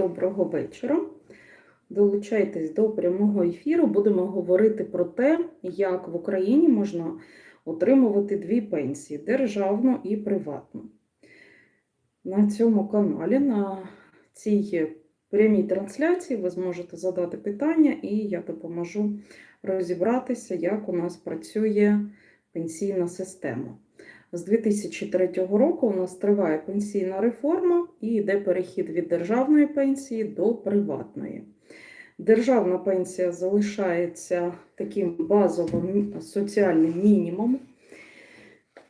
доброго вечора. Долучайтесь до прямого ефіру. Будемо говорити про те, як в Україні можна отримувати дві пенсії державну і приватну. На цьому каналі, на цій прямій трансляції, ви зможете задати питання, і я допоможу розібратися, як у нас працює пенсійна система. З 2003 року у нас триває пенсійна реформа і йде перехід від державної пенсії до приватної. Державна пенсія залишається таким базовим соціальним мінімумом.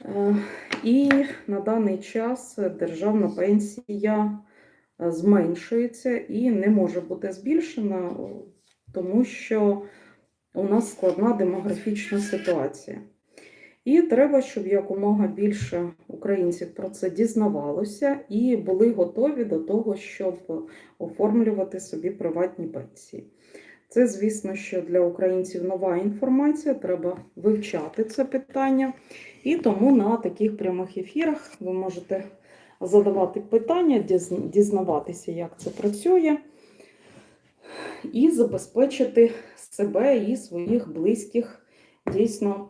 Е, І на даний час державна пенсія е, зменшується і не може бути збільшена, тому що у нас складна демографічна ситуація. І треба, щоб якомога більше українців про це дізнавалося і були готові до того, щоб оформлювати собі приватні пенсії. Це, звісно, що для українців нова інформація, треба вивчати це питання. І тому на таких прямих ефірах ви можете задавати питання, дізнаватися, як це працює, і забезпечити себе і своїх близьких дійсно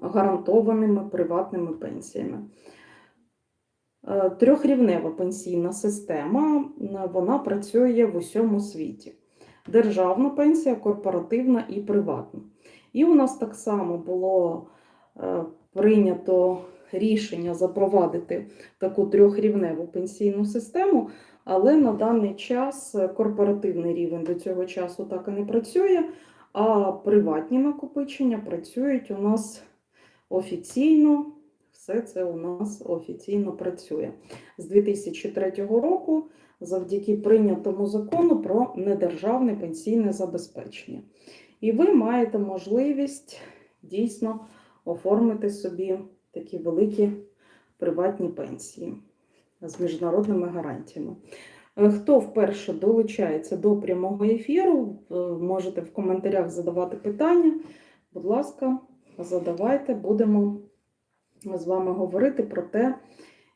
гарантованими приватними пенсіями. Е, трьохрівнева пенсійна система вона працює в усьому світі. Державна пенсія, корпоративна і приватна. І у нас так само було е, прийнято рішення запровадити таку трьохрівневу пенсійну систему, але на даний час корпоративний рівень до цього часу так і не працює. А приватні накопичення працюють у нас офіційно, все це у нас офіційно працює. З 2003 року, завдяки прийнятому закону про недержавне пенсійне забезпечення. І ви маєте можливість дійсно оформити собі такі великі приватні пенсії з міжнародними гарантіями. Е, хто вперше долучається до прямого ефіру, можете в коментарях задавати питання. Будь ласка, задавайте, будемо з вами говорити про те,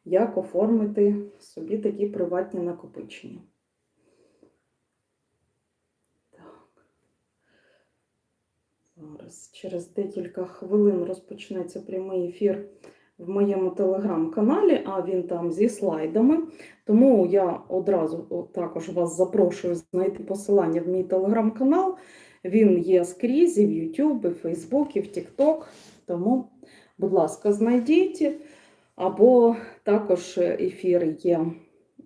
як оформити собі такі приватні накопичення. Так. Зараз через декілька хвилин розпочнеться прямий ефір в моєму телеграм-каналі, а він там зі слайдами. Тому я одразу також вас запрошую знайти посилання в мій телеграм-канал. Він є скрізь і в YouTube, і в Facebook, і в TikTok. Тому, будь ласка, знайдіть. Або також ефір є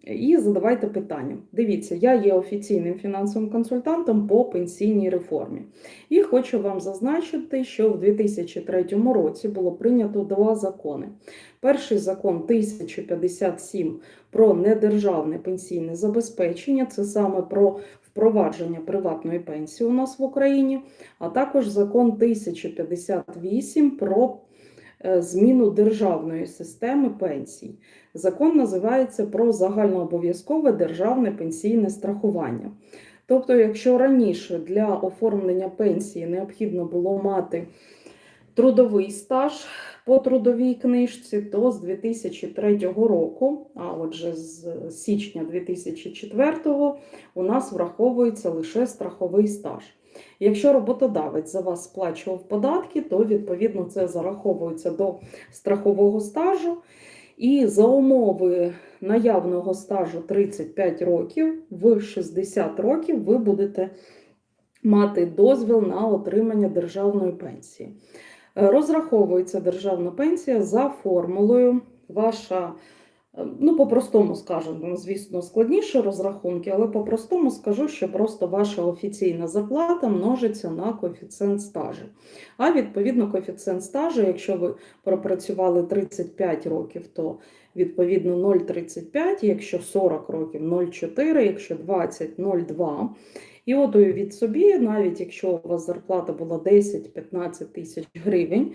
і задавайте питання. Дивіться, я є офіційним фінансовим консультантом по пенсійній реформі. І хочу вам зазначити, що в 2003 році було прийнято два закони. Перший закон 1057 про недержавне пенсійне забезпечення, це саме про впровадження приватної пенсії у нас в Україні, а також закон 1058 про зміну державної системи пенсій. Закон називається про загальнообов'язкове державне пенсійне страхування. Тобто, якщо раніше для оформлення пенсії необхідно було мати трудовий стаж по трудовій книжці, то з 2003 року, а отже, з січня 2004 у нас враховується лише страховий стаж. Якщо роботодавець за вас сплачував податки, то відповідно це зараховується до страхового стажу. І за умови наявного стажу 35 років, в 60 років ви будете мати дозвіл на отримання державної пенсії. Розраховується державна пенсія за формулою ваша Ну, по-простому скажу, ну, звісно, складніше розрахунки, але по-простому скажу, що просто ваша офіційна зарплата множиться на коефіцієнт стажу. А відповідно, коефіцієнт стажу, якщо ви пропрацювали 35 років, то відповідно 0,35, якщо 40 років 0,4, якщо 20 0,2. І от уявіть собі, навіть якщо у вас зарплата була 10-15 тисяч гривень.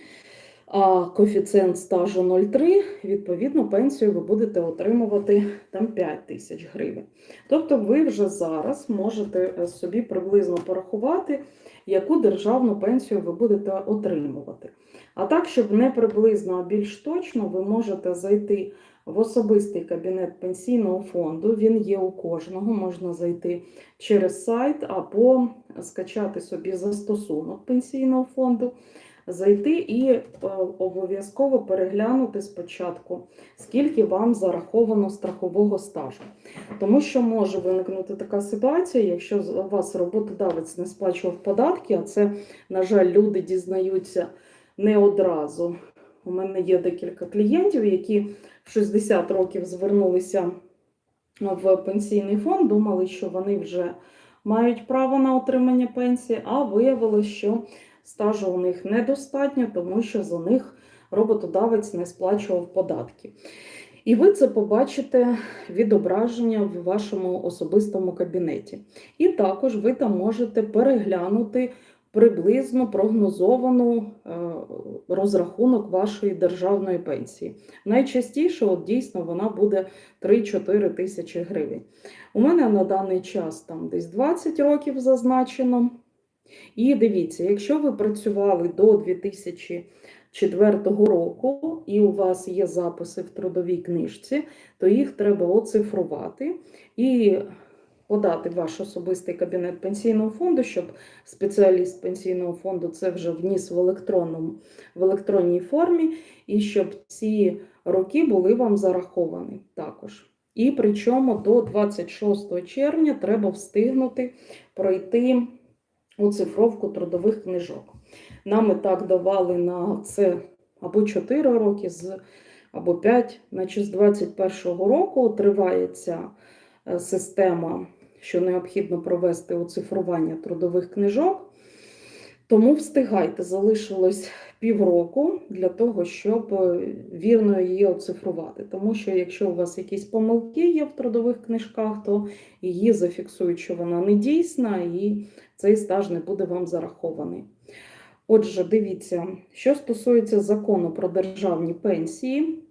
А коефіцієнт стажу 0,3, відповідно, пенсію ви будете отримувати там 5 тисяч гривень. Тобто ви вже зараз можете е, собі приблизно порахувати, яку державну пенсію ви будете отримувати. А так, щоб не приблизно, а більш точно, ви можете зайти в особистий кабінет пенсійного фонду. Він є у кожного, можна зайти через сайт або скачати собі застосунок пенсійного фонду, зайти і е, обов'язково переглянути спочатку, скільки вам зараховано страхового стажу. Тому що може виникнути така ситуація, якщо з- у вас роботодавець не сплачував податки, а це, на жаль, люди дізнаються не одразу. У мене є декілька клієнтів, які в 60 років звернулися в пенсійний фонд, думали, що вони вже мають право на отримання пенсії, а виявилось, що стажу у них недостатньо, тому що за них роботодавець не сплачував податки. І ви це побачите відображення в вашому особистому кабінеті. І також ви там можете переглянути приблизно прогнозовану е, розрахунок вашої державної пенсії. Найчастіше, от дійсно, вона буде 3-4 тисячі гривень. У мене на даний час там десь 20 років зазначено. І дивіться, якщо ви працювали до 2004 року і у вас є записи в трудовій книжці, то їх треба оцифрувати і подати в ваш особистий кабінет пенсійного фонду, щоб спеціаліст пенсійного фонду це вже вніс в електронному в електронній формі, і щоб ці роки були вам зараховані також. І причому до 26 червня треба встигнути пройти оцифровку трудових книжок. Нам і так давали на це або 4 роки, або 5, наче з 21 року тривається е, система, що необхідно провести оцифрування трудових книжок. Тому встигайте, залишилось півроку для того, щоб е, вірно її оцифрувати. Тому що якщо у вас якісь помилки є в трудових книжках, то її зафіксують, що вона не дійсна, і цей стаж не буде вам зарахований. Отже, дивіться, що стосується закону про державні пенсії,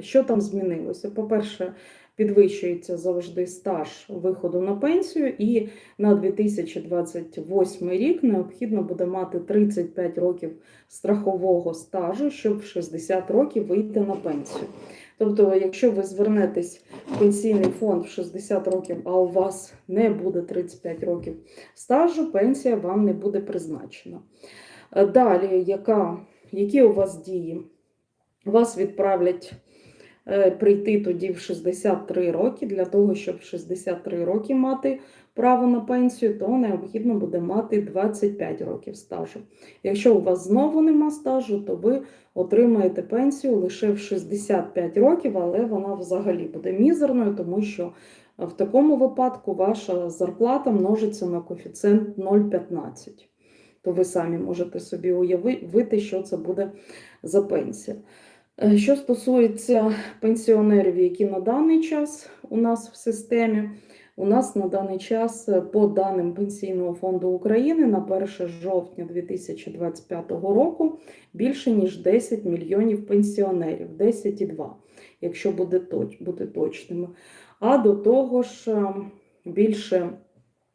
що там змінилося? По-перше, підвищується завжди стаж виходу на пенсію, і на 2028 рік необхідно буде мати 35 років страхового стажу, щоб в 60 років вийти на пенсію. Тобто, якщо ви звернетесь в пенсійний фонд в 60 років, а у вас не буде 35 років стажу, пенсія вам не буде призначена. Далі, яка, які у вас дії? Вас відправлять е, прийти тоді в 63 роки. Для того, щоб в 63 роки мати право на пенсію, то необхідно буде мати 25 років стажу. Якщо у вас знову нема стажу, то ви отримаєте пенсію лише в 65 років, але вона взагалі буде мізерною, тому що в такому випадку ваша зарплата множиться на коефіцієнт 0,15. То ви самі можете собі уявити, що це буде за пенсія. Е, Що стосується пенсіонерів, які на даний час у нас в системі, у нас на даний час, е, по даним Пенсійного фонду України, на 1 жовтня 2025 року більше ніж 10 мільйонів пенсіонерів, 10,2, якщо буде бути точними. А до того ж, е, більше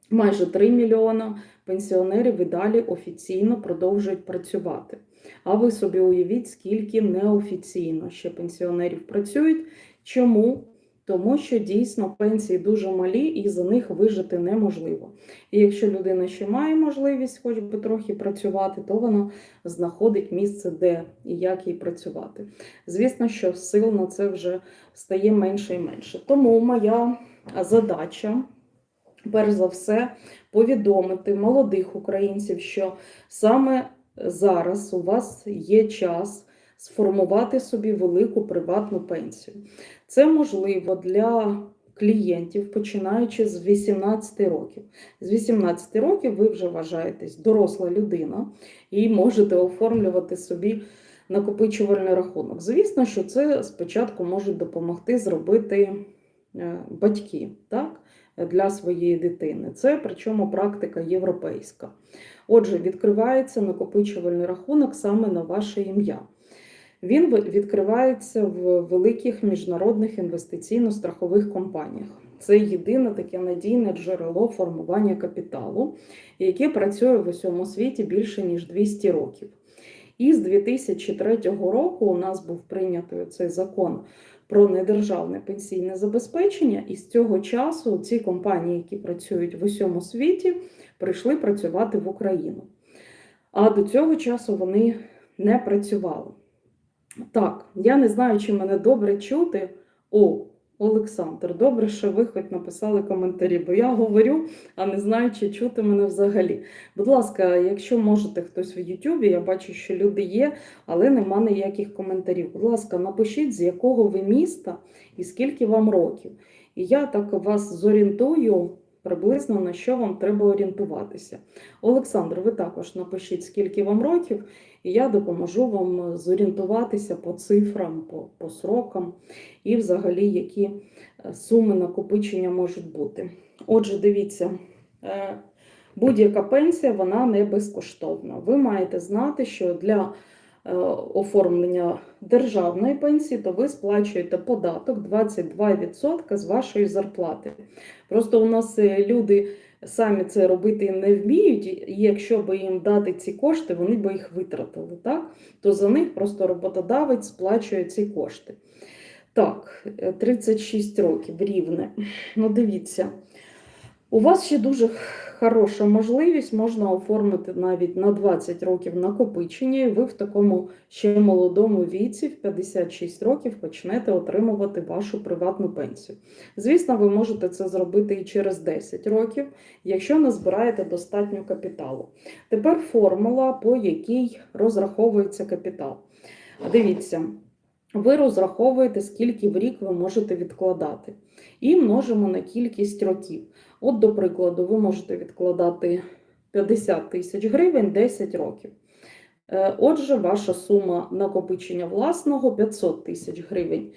майже 3 мільйона пенсіонерів і далі офіційно продовжують працювати. А ви собі уявіть, скільки неофіційно ще пенсіонерів працюють. Чому? Тому що дійсно пенсії дуже малі і за них вижити неможливо. І якщо людина ще має можливість хоч би трохи працювати, то вона знаходить місце, де і як їй працювати. Звісно, що сил на це вже стає менше і менше. Тому моя задача, перш за все, повідомити молодих українців, що саме зараз у вас є час сформувати собі велику приватну пенсію. Це можливо для клієнтів, починаючи з 18 років. З 18 років ви вже вважаєтесь доросла людина і можете оформлювати собі накопичувальний рахунок. Звісно, що це спочатку можуть допомогти зробити е, батьки так, для своєї дитини. Це причому практика європейська. Отже, відкривається накопичувальний рахунок саме на ваше ім'я. Він відкривається в великих міжнародних інвестиційно-страхових компаніях. Це єдине таке надійне джерело формування капіталу, яке працює в усьому світі більше ніж 200 років. І з 2003 року у нас був прийнятий цей закон про недержавне пенсійне забезпечення, і з цього часу ці компанії, які працюють в усьому світі, прийшли працювати в Україну. А до цього часу вони не працювали. Так, я не знаю, чи мене добре чути. О, Олександр, добре, що ви хоч написали коментарі, бо я говорю, а не знаю, чи чути мене взагалі. Будь ласка, якщо можете хтось в Ютубі, я бачу, що люди є, але нема ніяких коментарів. Будь ласка, напишіть, з якого ви міста і скільки вам років. І я так вас зорієнтую приблизно на що вам треба орієнтуватися. Олександр, ви також напишіть, скільки вам років, і я допоможу вам зорієнтуватися по цифрам, по, по срокам і взагалі які е, суми накопичення можуть бути. Отже, дивіться. е, Будь-яка пенсія вона не безкоштовна. Ви маєте знати, що для е, оформлення державної пенсії, то ви сплачуєте податок 22% з вашої зарплати. Просто у нас е, люди самі це робити не вміють, і якщо би їм дати ці кошти, вони би їх витратили, так? то за них просто роботодавець сплачує ці кошти. Так, е, 36 років рівне. Ну, дивіться, у вас ще дуже хороша можливість, можна оформити навіть на 20 років накопичення, і ви в такому ще молодому віці, в 56 років, почнете отримувати вашу приватну пенсію. Звісно, ви можете це зробити і через 10 років, якщо не збираєте достатньо капіталу. Тепер формула, по якій розраховується капітал. Дивіться, ви розраховуєте, скільки в рік ви можете відкладати, і множимо на кількість років. От, до прикладу, ви можете відкладати 50 тисяч гривень 10 років. Е, Отже, ваша сума накопичення власного 500 тисяч гривень.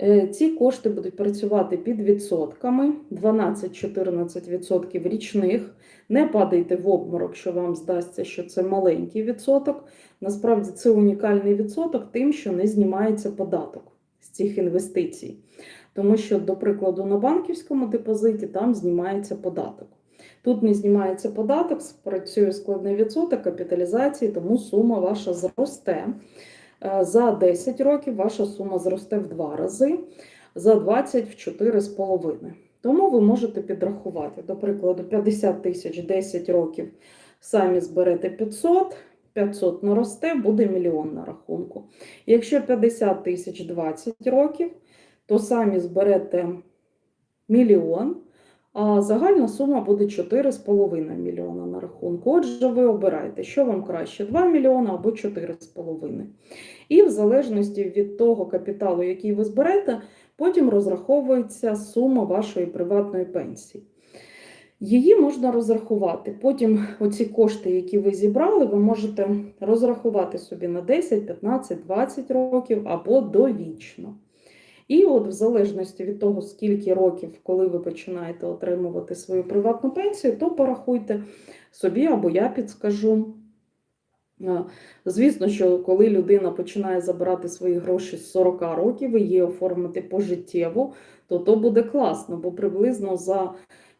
Е, Ці кошти будуть працювати під відсотками 12-14% річних. Не падайте в обморок, що вам здасться, що це маленький відсоток. Насправді це унікальний відсоток, тим, що не знімається податок з цих інвестицій. Тому що, до прикладу, на банківському депозиті там знімається податок. Тут не знімається податок, працює складний відсоток капіталізації, тому сума ваша зросте. Е, За 10 років ваша сума зросте в 2 рази, за 20 в 4,5. Тому ви можете підрахувати, до прикладу, 50 тисяч 10 років самі зберете 500, 500 наросте, буде мільйон на рахунку. Якщо 50 тисяч 20 років, то самі зберете мільйон, а загальна сума буде 4,5 мільйона на рахунку. Отже, ви обираєте, що вам краще: 2 мільйона або 4,5. І в залежності від того капіталу, який ви зберете, потім розраховується сума вашої приватної пенсії. Її можна розрахувати. Потім оці кошти, які ви зібрали, ви можете розрахувати собі на 10, 15, 20 років або довічно. І от, в залежності від того, скільки років, коли ви починаєте отримувати свою приватну пенсію, то порахуйте собі або я підскажу. Звісно, що коли людина починає забирати свої гроші з 40 років і її оформити пожиттєво, то то буде класно, бо приблизно за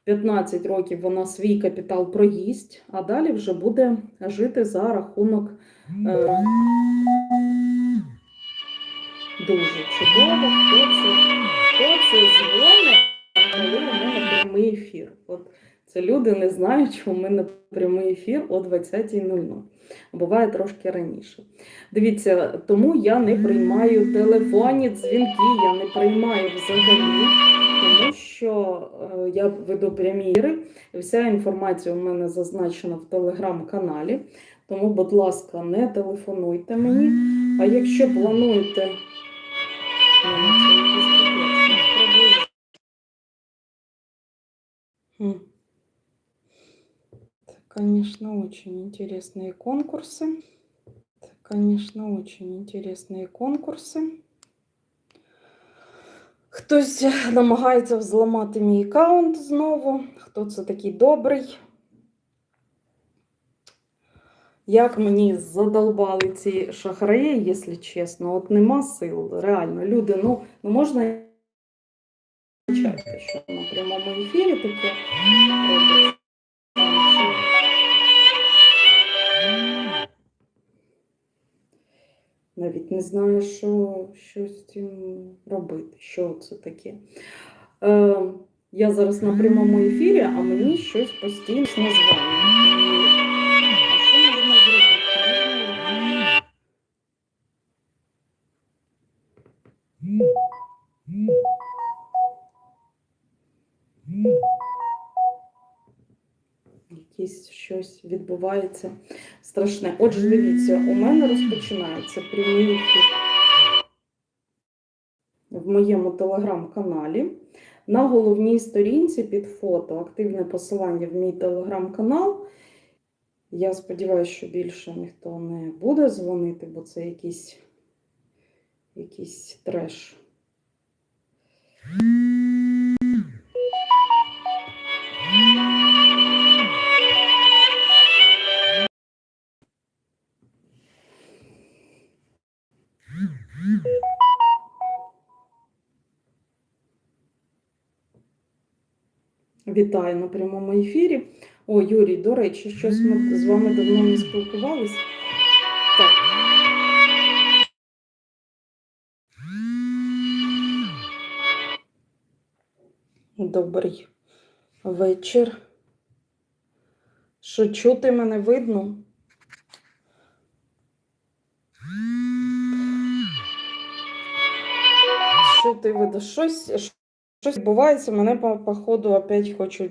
15 років вона свій капітал проїсть, а далі вже буде жити за рахунок. Е, Дуже чудово. Хто це, хто це дзвонить, коли у мене прямий ефір? От це люди не знають, що у мене прямий ефір о 20.00. Буває трошки раніше. Дивіться, тому я не приймаю телефонні дзвінки, я не приймаю взагалі, тому що е, я веду прямі ефіри. Вся інформація у мене зазначена в телеграм-каналі. Тому, будь ласка, не телефонуйте мені. А якщо плануєте. Конечно, очень интересные конкурсы. Конечно, очень интересные конкурси. Хтось намагається взламати мій аккаунт знову. Хто це такий добрий? Як мені задолбали ці шахраї, якщо чесно, от нема сил, реально. Люди, ну, ну можна що на прямому ефірі таке. Навіть не знаю, що, що з цим робити, що це таке. Е, я зараз на прямому ефірі, а мені щось постійно названня. А Якесь щось відбувається страшне. Отже, дивіться, у мене розпочинається прямий в моєму телеграм-каналі. На головній сторінці під фото активне посилання в мій телеграм-канал. Я сподіваюся, що більше ніхто не буде дзвонити, бо це якийсь, якийсь треш. Вітаю на прямому ефірі. О, Юрій, до речі, щось ми з вами давно не спілкувались. Так. Добрий вечір. Що чути мене видно? Що ти видно? Щось, щось відбувається, мене по, походу опять хочуть